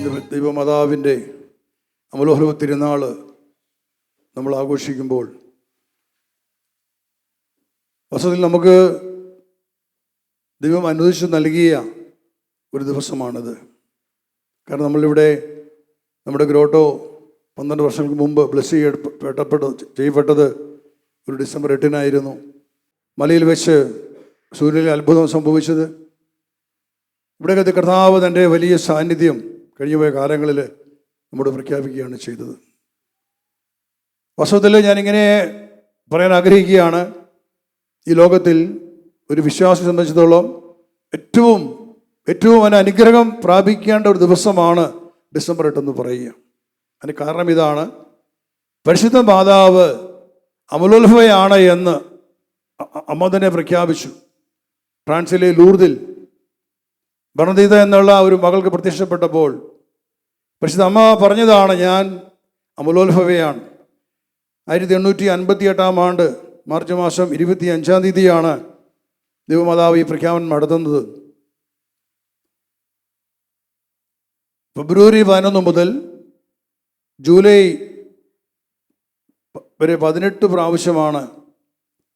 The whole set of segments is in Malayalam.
ദൈവമാതാവിന്റെ അമലോഹരവ തിരുനാൾ നമ്മൾ ആഘോഷിക്കുമ്പോൾ വസതിൽ നമുക്ക് ദൈവം അനുവദിച്ചു നൽകിയ ഒരു ദിവസമാണിത്. കാരണം നമ്മളിവിടെ നമ്മുടെ ഗ്രോട്ടോ പന്ത്രണ്ട് വർഷങ്ങൾക്ക് മുമ്പ് ബ്ലസ് ചെയ്യപ്പെട്ട ചെയ്യപ്പെട്ടത് ഒരു ഡിസംബർ എട്ടിനായിരുന്നു. മലയിൽ വെച്ച് സൂര്യനിൽ അത്ഭുതം സംഭവിച്ചത്. ഇവിടെയൊക്കെ കർത്താവ് തന്റെ വലിയ സാന്നിധ്യം കഴിഞ്ഞുപോയ കാലങ്ങളിൽ നമ്മോട് പ്രഖ്യാപിക്കുകയാണ് ചെയ്തത്. വാസ്തവത്തിൽ ഞാനിങ്ങനെ പറയാൻ ആഗ്രഹിക്കുകയാണ് ഈ ലോകത്തിൽ ഒരു വിശ്വാസി സംബന്ധിച്ചിടത്തോളം ഏറ്റവും ഏറ്റവും അവന് അനുഗ്രഹം പ്രാപിക്കേണ്ട ഒരു ദിവസമാണ് ഡിസംബർ എട്ടെന്ന് പറയുക. അതിന് കാരണം ഇതാണ് പരിശുദ്ധ മാതാവ് അമലോത്ഭവയാണ് എന്ന് അമ്മ തന്നെ പ്രഖ്യാപിച്ചു. ഫ്രാൻസിലെ ലൂർദിൽ ഭരണതീത എന്നുള്ള ഒരു മകൾക്ക് പ്രത്യക്ഷപ്പെട്ടപ്പോൾ പക്ഷേ അമ്മ പറഞ്ഞതാണ് ഞാൻ അമലോത്ഭവയാണ്. ആയിരത്തി എണ്ണൂറ്റി അൻപത്തി എട്ടാം ആണ്ട് മാർച്ച് മാസം ഇരുപത്തി അഞ്ചാം തീയതിയാണ് ദൈവമാതാവ് ഈ പ്രഖ്യാപനം നടത്തുന്നത്. ഫെബ്രുവരി പതിനൊന്ന് മുതൽ ജൂലൈ വരെ പതിനെട്ട് പ്രാവശ്യമാണ്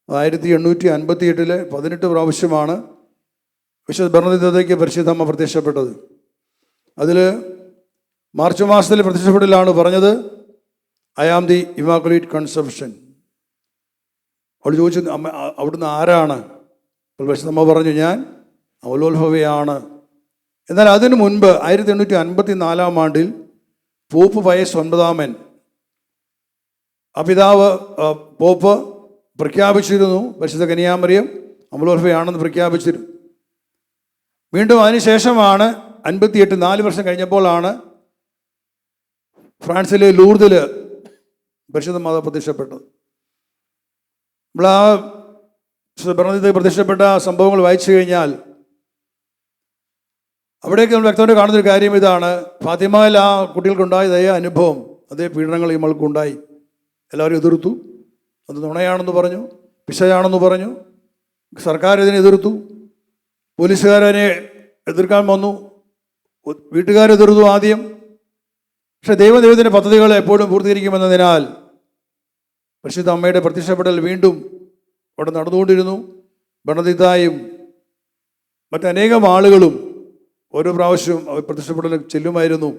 ആയിരത്തി എണ്ണൂറ്റി അൻപത്തി എട്ടിലെ പതിനെട്ട് പ്രാവശ്യമാണ് വിശുദ്ധ ഭരണതയ്ക്ക് പരിശുദ്ധമ്മ പ്രത്യക്ഷപ്പെട്ടത്. അതിൽ മാർച്ച് മാസത്തിൽ പ്രത്യക്ഷപ്പെടലാണ് പറഞ്ഞത് I am the immaculate conception അവൾ ചോദിച്ചു അമ്മ അവിടുന്ന് ആരാണ്? അപ്പോൾ വിശുദ്ധമ്മ പറഞ്ഞു ഞാൻ അവലോത്ഭവയാണ് എന്നാൽ അതിനു മുൻപ് ആയിരത്തി എണ്ണൂറ്റി അൻപത്തി നാലാം ആണ്ടിൽ പോപ്പ് പയസ് ഒൻപതാമൻ ആ പിതാവ് പോപ്പ് പ്രഖ്യാപിച്ചിരുന്നു പരിശുദ്ധ കനിയാമറിയം അമലോത്ഭവയാണെന്ന് പ്രഖ്യാപിച്ചിരുന്നു. വീണ്ടും അതിനുശേഷമാണ് അൻപത്തിയെട്ട് നാല് വർഷം കഴിഞ്ഞപ്പോഴാണ് ഫ്രാൻസിലെ ലൂർദിൽ പരിശുദ്ധ മാതാവ് പ്രത്യക്ഷപ്പെട്ടത്. നമ്മൾ ആ ഭരണത്തിൽ പ്രത്യക്ഷപ്പെട്ട സംഭവങ്ങൾ വായിച്ചു കഴിഞ്ഞാൽ അവിടെയൊക്കെ നമ്മൾ വ്യക്തമായിട്ട് കാണുന്നൊരു കാര്യം ഇതാണ്. ഫാത്തിമയിൽ ആ കുട്ടികൾക്കുണ്ടായ അതേ അനുഭവം അതേ പീഡനങ്ങൾ ഈ എല്ലാവരും എതിർത്തു. അത് നുണയാണെന്ന് പറഞ്ഞു പിശയാണെന്ന് പറഞ്ഞു. സർക്കാർ ഇതിനെ എതിർത്തു. പോലീസുകാരനെ എതിർക്കാൻ വന്നു. വീട്ടുകാരെ വീട്ടുകാരെതിർത്തു ആദ്യം. പക്ഷെ ദൈവദൈവത്തിന്റെ പദ്ധതികൾ എപ്പോഴും പൂർത്തീകരിക്കുമെന്നതിനാൽ പരിശുദ്ധ അമ്മയുടെ പ്രത്യക്ഷപ്പെടൽ വീണ്ടും അവിടെ നടന്നുകൊണ്ടിരുന്നു. ഭരണതിത്തായും മറ്റനേകം ആളുകളും ഓരോ പ്രാവശ്യവും പ്രത്യക്ഷപ്പെടൽ ചെല്ലുമായിരുന്നു.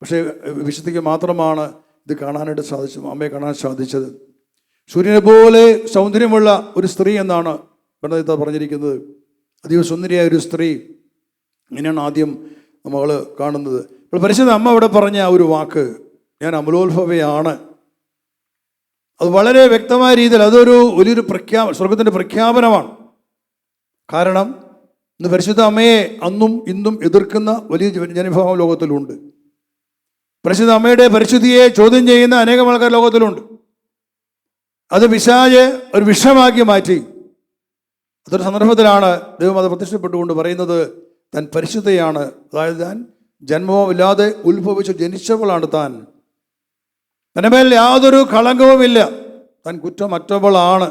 പക്ഷേ വിശുദ്ധിക്ക് മാത്രമാണ് ഇത് കാണാനായിട്ട് സാധിച്ചു അമ്മയെ കാണാൻ സാധിച്ചത്. സൂര്യനെ പോലെ സൗന്ദര്യമുള്ള ഒരു സ്ത്രീ എന്നാണ് ഭരണതിത്ത പറഞ്ഞിരിക്കുന്നത്. അതീവ സുന്ദരിയായ ഒരു സ്ത്രീ. ഇങ്ങനെയാണ് ആദ്യം നമ്മൾ കാണുന്നത്. ഇപ്പോൾ പരിശുദ്ധ അമ്മ അവിടെ പറഞ്ഞ ആ ഒരു വാക്ക് ഞാൻ അമലോത്ഭവയാണ്. അത് വളരെ വ്യക്തമായ രീതിയിൽ അതൊരു വലിയൊരു പ്രഖ്യാപ സ്വർഗത്തിന്റെ പ്രഖ്യാപനമാണ്. കാരണം ഇന്ന് പരിശുദ്ധ അമ്മയെ അന്നും ഇന്നും എതിർക്കുന്ന വലിയ ജന- ജനവിഭാഗം ലോകത്തിലുണ്ട്. പരിശുദ്ധ അമ്മയുടെ പരിശുദ്ധിയെ ചോദ്യം ചെയ്യുന്ന അനേകം ആൾക്കാർ ലോകത്തിലുണ്ട്. അത് വിശാജെ ഒരു വിഷമാക്കി മാറ്റി. അതൊരു സന്ദർഭത്തിലാണ് ദൈവം അത് പ്രത്യക്ഷപ്പെട്ടുകൊണ്ട് പറയുന്നത് താൻ പരിശുദ്ധയാണ്. അതായത് താൻ ജന്മവുമില്ലാതെ ഉത്ഭവിച്ച് ജനിച്ചവളാണ് താൻ. തന്റെ മേൽ യാതൊരു കളങ്കവുമില്ല. താൻ കുറ്റമറ്റവളാണ്.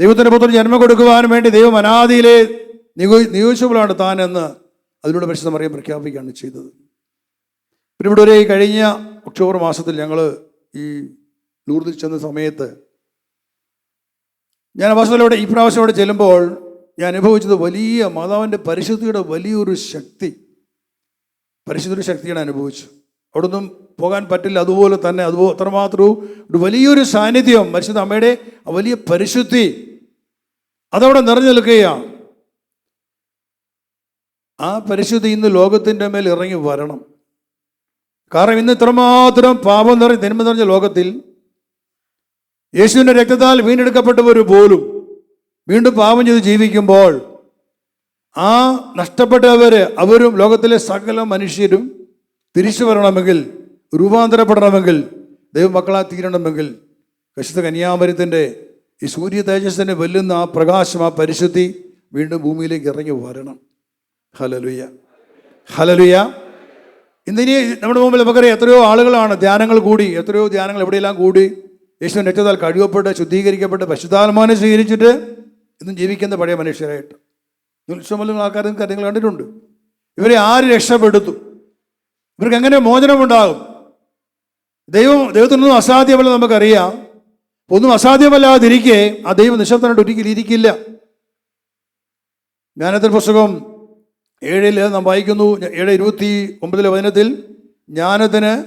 ദൈവത്തിന്റെ പുത്രൻ ജന്മം കൊടുക്കുവാൻ വേണ്ടി ദൈവം അനാദിയിലെ നിയോ നിയോഗിച്ചവളാണ് താൻ എന്ന് അതിലൂടെ പരിശുദ്ധ മറിയം പ്രഖ്യാപിക്കുകയാണ് ചെയ്തത്. പിന്നെ ഇവിടെ ഒരു കഴിഞ്ഞ ഒക്ടോബർ മാസത്തിൽ ഞങ്ങൾ ഈ ലൂർദിൽ ചെന്ന സമയത്ത് ഞാൻ അവസരത്തിലൂടെ ഈ പ്രാവശ്യം അവിടെ ചെല്ലുമ്പോൾ ഞാൻ അനുഭവിച്ചത് വലിയ മാതാവിന്റെ പരിശുദ്ധിയുടെ വലിയൊരു ശക്തി. പരിശുദ്ധിയുടെ ശക്തിയാണ് അനുഭവിച്ചു അവിടെ ഒന്നും പോകാൻ പറ്റില്ല അതുപോലെ തന്നെ അതുപോലെ അത്രമാത്രവും ഒരു വലിയൊരു സാന്നിധ്യം പരിശുദ്ധ അമ്മയുടെ വലിയ പരിശുദ്ധി അതവിടെ നിറഞ്ഞു നിൽക്കുകയാണ്. ആ പരിശുദ്ധി ഇന്ന് ലോകത്തിന്റെ മേൽ ഇറങ്ങി വരണം. കാരണം ഇന്ന് ഇത്രമാത്രം പാപം നിറഞ്ഞ തിന്മ നിറഞ്ഞ ലോകത്തിൽ യേശുവിന്റെ രക്തത്താൽ വീണ്ടെടുക്കപ്പെട്ടവർ പോലും വീണ്ടും പാപം ചെയ്ത് ജീവിക്കുമ്പോൾ ആ നഷ്ടപ്പെട്ടവർ അവരും ലോകത്തിലെ സകല മനുഷ്യരും തിരിച്ചു വരണമെങ്കിൽ രൂപാന്തരപ്പെടണമെങ്കിൽ ദൈവമക്കളാ തീരണമെങ്കിൽ കശുദ്ധ കന്യാമരത്തിന്റെ ഈ സൂര്യ തേജസ്സിനെ വെല്ലുന്ന ആ പ്രകാശം ആ പരിശുദ്ധി വീണ്ടും ഭൂമിയിലേക്ക് ഇറങ്ങി വരണം. ഹലലുയ ഹലലുയ ഇന്നിനി നമ്മുടെ മുമ്പിൽ നമുക്കറിയാം എത്രയോ ആളുകളാണ് ധ്യാനങ്ങൾ കൂടി എത്രയോ ധ്യാനങ്ങൾ എവിടെയെല്ലാം കൂടി യേശുവിൻ രക്തത്താൽ കഴിവപ്പെട്ട് ശുദ്ധീകരിക്കപ്പെട്ട് പശുതാത്മാനെ സ്വീകരിച്ചിട്ട് ഇന്നും ജീവിക്കുന്ന പഴയ മനുഷ്യരായിട്ട്. നിങ്ങൾ ആൾക്കാർ കാര്യങ്ങൾ കണ്ടിട്ടുണ്ട്. ഇവരെ ആര് രക്ഷപ്പെടുത്തും? ഇവർക്ക് എങ്ങനെ മോചനമുണ്ടാകും? ദൈവം ദൈവത്തിനൊന്നും അസാധ്യമല്ല നമുക്കറിയാം. ഒന്നും അസാധ്യമല്ലാതിരിക്കെ ആ ദൈവം നിശബ്ദനായിട്ട് ഒരിക്കലും ഇരിക്കില്ല. ജ്ഞാനത്തിൽ പുസ്തകം ഏഴിൽ നാം വായിക്കുന്നു? ഏഴ് ഇരുപത്തി ഒമ്പതിലെ വചനത്തിൽ ജ്ഞാനത്തിന്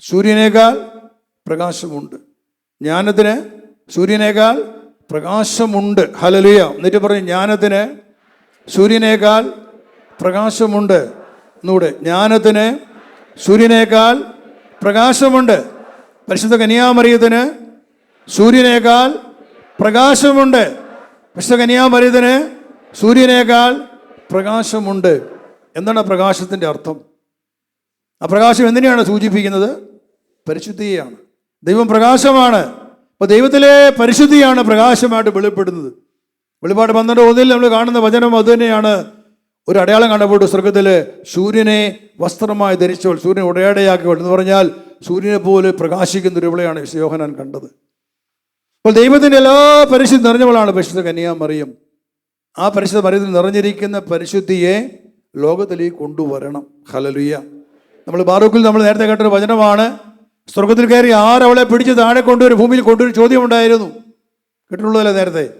സൂര്യനേക്കാൾ പ്രകാശമുണ്ട്. ജ്ഞാനത്തിന് സൂര്യനേക്കാൾ പ്രകാശമുണ്ട്. ഹലലിയ എന്നിട്ട് പറയും ജ്ഞാനത്തിന് സൂര്യനേക്കാൾ പ്രകാശമുണ്ട്. എന്നൂടെ ജ്ഞാനത്തിന് സൂര്യനേക്കാൾ പ്രകാശമുണ്ട്. പരിശുദ്ധ കന്യാമറിയത്തിന് സൂര്യനേക്കാൾ പ്രകാശമുണ്ട്. പരിശുദ്ധ കന്യാമറിയത്തിന് സൂര്യനേക്കാൾ പ്രകാശമുണ്ട്. എന്താണ് പ്രകാശത്തിന്റെ അർത്ഥം? ആ പ്രകാശം എന്തിനെയാണ് സൂചിപ്പിക്കുന്നത്? പരിശുദ്ധിയെയാണ്. ദൈവം പ്രകാശമാണ്. അപ്പോൾ ദൈവത്തിലെ പരിശുദ്ധിയാണ് പ്രകാശമായിട്ട് വെളിപ്പെടുന്നത്. വെളിപാട് പന്ത്രണ്ട് ഒന്നിൽ നമ്മൾ കാണുന്ന വചനം അതുതന്നെയാണ് ഒരു അടയാളം കണ്ടപ്പോൾ സ്വർഗത്തിൽ സൂര്യനെ വസ്ത്രമായി ധരിച്ചവൾ സൂര്യനെ ഉടയാടയാക്കിയവൾ എന്ന് പറഞ്ഞാൽ സൂര്യനെ പോലെ പ്രകാശിക്കുന്ന ഒരു വിളയാണ് യോഹനാൻ കണ്ടത്. അപ്പോൾ ദൈവത്തിന്റെ എല്ലാ പരിശുദ്ധി നിറഞ്ഞവളാണ് പരിശുദ്ധ കന്യാമറിയം ആ പരിശുദ്ധ മറിയത്തിൽ നിറഞ്ഞിരിക്കുന്ന പരിശുദ്ധിയെ ലോകത്തിലേക്ക് കൊണ്ടുവരണം. ഹലലുയ്യ നമ്മൾ ബാറൂക്കിൽ നമ്മൾ നേരത്തെ കേട്ടൊരു വചനമാണ്. സ്വർഗത്തിൽ കയറി ആരവളെ പിടിച്ച് താഴെ കൊണ്ടുവരും ഭൂമിയിൽ കൊണ്ടുവരും ചോദ്യമുണ്ടായിരുന്നു. കേട്ടിട്ടുള്ളതല്ലേ നേരത്തെ?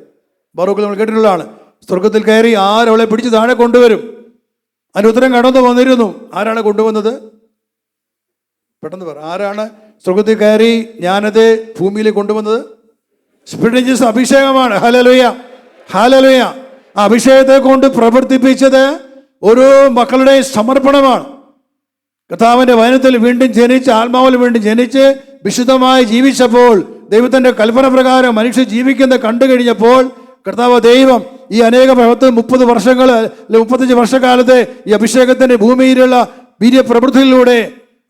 ബാറൂക്കിൽ നമ്മൾ കേട്ടിട്ടുള്ളതാണ് സ്വർഗത്തിൽ കയറി ആരവളെ പിടിച്ച് താഴെ കൊണ്ടുവരും. അതിന് ഉത്തരം കടന്നു വന്നിരുന്നു. ആരാണ് കൊണ്ടുവന്നത്? പെട്ടെന്ന് പറ. ആരാണ് സ്വർഗത്തിൽ കയറി ഞാനത് ഭൂമിയിൽ കൊണ്ടുവന്നത്? സ്പിരിറ്റ് അഭിഷേകമാണ്. ഹലലുയ ഹലലുയ അഭിഷേകത്തെ കൊണ്ട് പ്രവർത്തിപ്പിച്ചത് ഒരു മക്കളുടെ സമർപ്പണമാണ്. കർത്താവിന്റെ വചനത്തിൽ വീണ്ടും ജനിച്ച് ആത്മാവിൽ വീണ്ടും ജനിച്ച് വിശുദ്ധമായി ജീവിച്ചപ്പോൾ ദൈവത്തിന്റെ കൽപ്പന പ്രകാരം മനുഷ്യർ ജീവിക്കുന്നത് കണ്ടു കഴിഞ്ഞപ്പോൾ കർത്താവ് ദൈവം ഈ അനേക പത്ത് മുപ്പത് വർഷങ്ങൾ അല്ലെ മുപ്പത്തഞ്ച് വർഷക്കാലത്തെ ഈ അഭിഷേകത്തിന്റെ ഭൂമിയിലുള്ള വീര്യപ്രവൃത്തിയിലൂടെ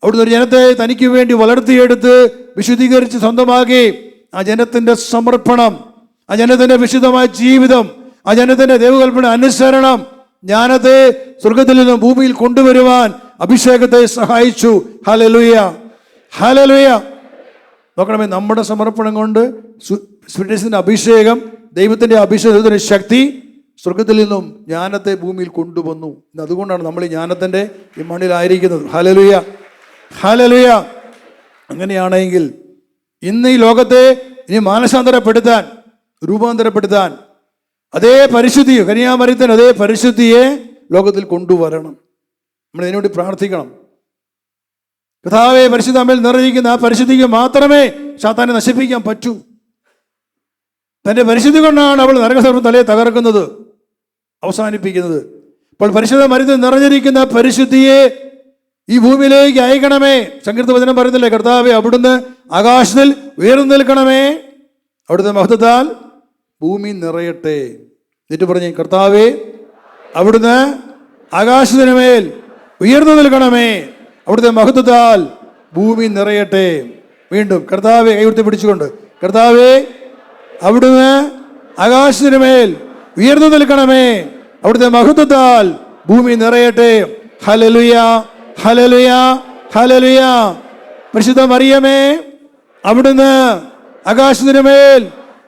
അവിടുന്ന് ഒരു ജനത്തെ തനിക്ക് വേണ്ടി വളർത്തിയെടുത്ത് വിശുദ്ധീകരിച്ച് സ്വന്തമാക്കി. ആ ജനത്തിന്റെ സമർപ്പണം ആ ജനത്തിന്റെ വിശുദ്ധമായ ജീവിതം ആ ജനത്തിന്റെ ദൈവകൽപ്പന അനുസരണം ജ്ഞാനത്തെ സ്വർഗത്തിൽ നിന്നും ഭൂമിയിൽ കൊണ്ടുവരുവാൻ അഭിഷേകത്തെ സഹായിച്ചു. ഹലലുയ ഹലലുയ നോക്കണമേ നമ്മുടെ സമർപ്പണം കൊണ്ട് സ്പിരിറ്റിന്റെ അഭിഷേകം ദൈവത്തിന്റെ അഭിഷേകത്തിന്റെ ശക്തി സ്വർഗത്തിൽ നിന്നും ജ്ഞാനത്തെ ഭൂമിയിൽ കൊണ്ടുവന്നു. അതുകൊണ്ടാണ് നമ്മൾ ഈ ജ്ഞാനത്തിന്റെ ഈ മണ്ണിലായിരിക്കുന്നത്. ഹലലുയ ഹലലുയ അങ്ങനെയാണെങ്കിൽ ഇന്ന് ഈ ലോകത്തെ ഇനി മാനസാന്തരപ്പെടുത്താൻ രൂപാന്തരപ്പെടുത്താൻ അതേ പരിശുദ്ധി കന്യാമരത്തിന് അതേ പരിശുദ്ധിയെ ലോകത്തിൽ കൊണ്ടുവരണം. നമ്മൾ ഇതിനുവേണ്ടി പ്രാർത്ഥിക്കണം. കഥാവെ പരിശുദ്ധ അമ്മയിൽ നിറഞ്ഞിരിക്കുന്ന ആ പരിശുദ്ധിക്ക് മാത്രമേ ശാത്താനെ നശിപ്പിക്കാൻ പറ്റൂ. തന്റെ പരിശുദ്ധി കൊണ്ടാണ് അവൾ നരകസർവം തലയെ തകർക്കുന്നത് അവസാനിപ്പിക്കുന്നത്. അപ്പോൾ പരിശുദ്ധ മരുന്ന് നിറഞ്ഞിരിക്കുന്ന പരിശുദ്ധിയെ ഈ ഭൂമിയിലേക്ക് അയക്കണമേ. സങ്കീർത്ത വചനം പറയുന്നില്ലേ? കർത്താവെ അവിടുന്ന് ആകാശത്തിൽ ഉയർന്നു നിൽക്കണമേ. അവിടുത്തെ മഹത്വത്താൽ ഭൂമി നിറയട്ടെ. എന്നിട്ട് പറഞ്ഞു കർത്താവെ അവിടുന്ന് ആകാശത്തിന് മേൽ ഉയർന്നു നിൽക്കണമേ. അവിടുത്തെ മഹത്വത്താൽ ഭൂമി നിറയട്ടെ. വീണ്ടും കർത്താവെ കൈവിടുത്തി പിടിച്ചുകൊണ്ട് കർത്താവെ അവിടുന്ന് ആകാശത്തിന് മേൽ ഉയർന്നു നിൽക്കണമേ. അവിടുത്തെ മഹത്വത്താൽ ഭൂമി നിറയട്ടെ. ഹലലുയ ഹലലുയ ഹലലുയ പരിശുദ്ധ മറിയമേ അവിടുന്ന് ആകാശത്തിന് മേൽ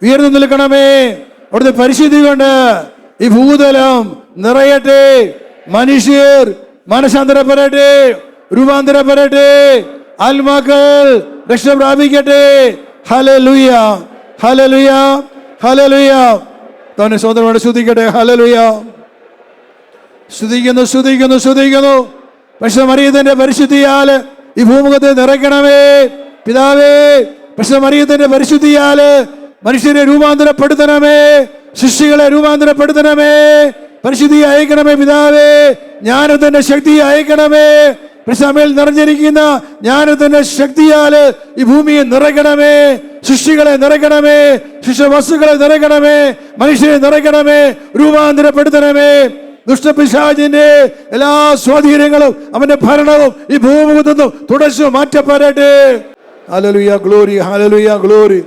ഉയർന്നു നിൽക്കണമേ. അവിടുത്തെ പരിശുദ്ധി കൊണ്ട് ഈ ഭൂതലം നിറയട്ടെ. മനുഷ്യർ മനസാന്തരപ്പെടട്ടെ രൂപാന്തരപ്പെടട്ടെ ആത്മാക്കൾ രക്ഷ പ്രാപിക്കട്ടെ ഹലലുയ ഹലലുയ ഹലലുയ തന്നെ സ്വന്തമായിട്ട് ശ്രുതിക്കട്ടെ ഹലലുയ ശ്രുതിക്കുന്നു ശ്രുതിക്കുന്നു ശ്രുതിക്കുന്നു പക്ഷെ മറിയത്തിന്റെ പരിശുദ്ധിയാൽ ഈ ഭൂമുഖത്തെ നിറയ്ക്കണമേ. പിതാവേ പക്ഷെ മറിയത്തിന്റെ പരിശുദ്ധിയാൽ മനുഷ്യരെ രൂപാന്തരപ്പെടുത്തണമേ. ശിഷ്യകളെ രൂപാന്തരപ്പെടുത്തണമേ. പരിശുദ്ധി അയക്കണമേ പിതാവേ ജ്ഞാനത്തിന്റെ ശക്തി അയക്കണമേ. പ്രസമയിൽ നിറഞ്ഞിരിക്കുന്ന ജ്ഞാനത്തിന്റെ ശക്തിയാൽ ഈ ഭൂമിയെ നിറയ്ക്കണമേ സൃഷ്ടികളെ നിറയ്ക്കണമേ ശിഷ്യവസ്തുക്കളെ നിറയ്ക്കണമേ മനുഷ്യരെ നിറയ്ക്കണമേ രൂപാന്തരപ്പെടുത്തണമേ. ദുഷ്ടപിശാചിന്റെ എല്ലാ സ്വാധീനങ്ങളും അവന്റെ ഭരണവും ഈ ഭൂമുഖത്തു നിന്നും തുടച്ചു മാറ്റപ്പെടട്ടെ. Hallelujah glory hallelujah glory.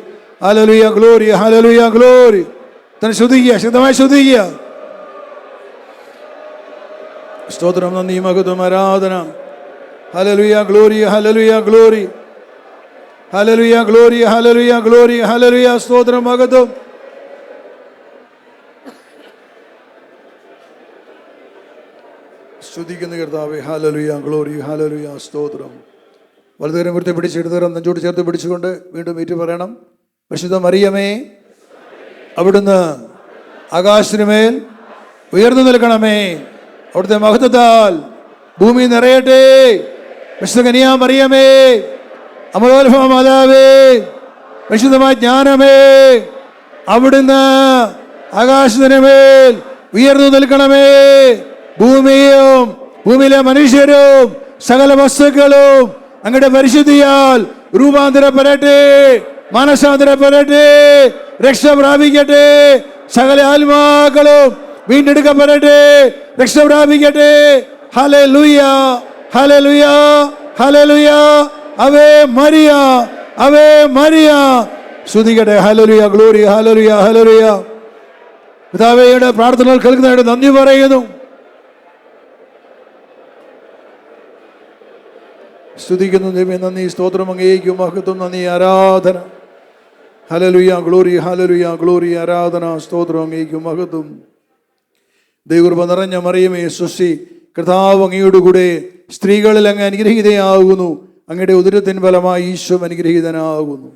Hallelujah glory hallelujah glory. തന്നെ ശ്രുതിക്കുക ശക്തമായി ശ്രുതിക്കുക സ്തോത്രം നന്ദി മഹത്വം ആരാധന. Hallelujah glory hallelujah glory hallelujah glory hallelujah glory hallelujah സ്തോത്രം മഹത്വം. സ്തുതിക്കുന്ന കർത്താവെ ഹാലലുയ ഗ്ലോറി ഹാലലുയ സ്തോത്രം. വലതുകരം കുറിച്ച് പിടിച്ച് ഇടതുകരം നെഞ്ചോട് ചേർത്ത് പിടിച്ചുകൊണ്ട് വീണ്ടും ഏറ്റു പറയണം. പരിശുദ്ധ മറിയമേ അവിടുന്ന് ആകാശത്തിനുമേൽ ഉയർന്നു നിൽക്കണമേ. അവിടുത്തെ മഹത്വത്താൽ ഭൂമി നിറയട്ടെ. വിശുദ്ധ കനിയാ മറിയമേ അമലോത്ഭവ മാതാവേ വിശുദ്ധമായ ജ്ഞാനമേ അവിടുന്ന് ആകാശത്തിനുമേൽ ഉയർന്നു നിൽക്കണമേ. ഭൂമിയും ഭൂമിയിലെ മനുഷ്യരും സകല വസ്തുക്കളും അങ്ങയുടെ പരിശുദ്ധിയാൽ രൂപാന്തരപ്പെടട്ടെ മാനസാന്തരപ്പെടട്ടെ രക്ഷ പ്രാപിക്കട്ടെ. സകല ആത്മാക്കളും വീണ്ടെടുക്കപ്പെടട്ടെ രക്ഷ പ്രാപിക്കട്ടെ. ഹലേ ലുയ ഹലേ ലുയ ഹലേ അവേ മരിയ അവേ മരിയ. ശ്രുതിക്കട്ടെ ഹലലുയ ഗ്ലോറി ഹലലുയ ഹലലുയ പിതാവയുടെ പ്രാർത്ഥനകൾ കേൾക്കുന്നതായിട്ട് നന്ദി പറയുന്നു. സ്തുതിക്കുന്നു ദൈവമേ നന്ദി സ്തോത്രം അങ്ങേക്കും മഹത്വം നന്ദി ആരാധന. ഹലലുയ ഗ്ലോറി ഹലലുയ ഗ്ലോറി ആരാധന സ്തോത്രം അങ്ങേക്കും മഹത്വം. ദൈവകൃപ നിറഞ്ഞ മറിയമേ സുശി കർത്താവ് അങ്ങയോടുകൂടെ സ്ത്രീകളിൽ അങ്ങ് അനുഗ്രഹീതയാകുന്നു. അങ്ങയുടെ ഉദരത്തിൻ ഫലമായി ഈശ്വരം അനുഗ്രഹീതനാകുന്നു.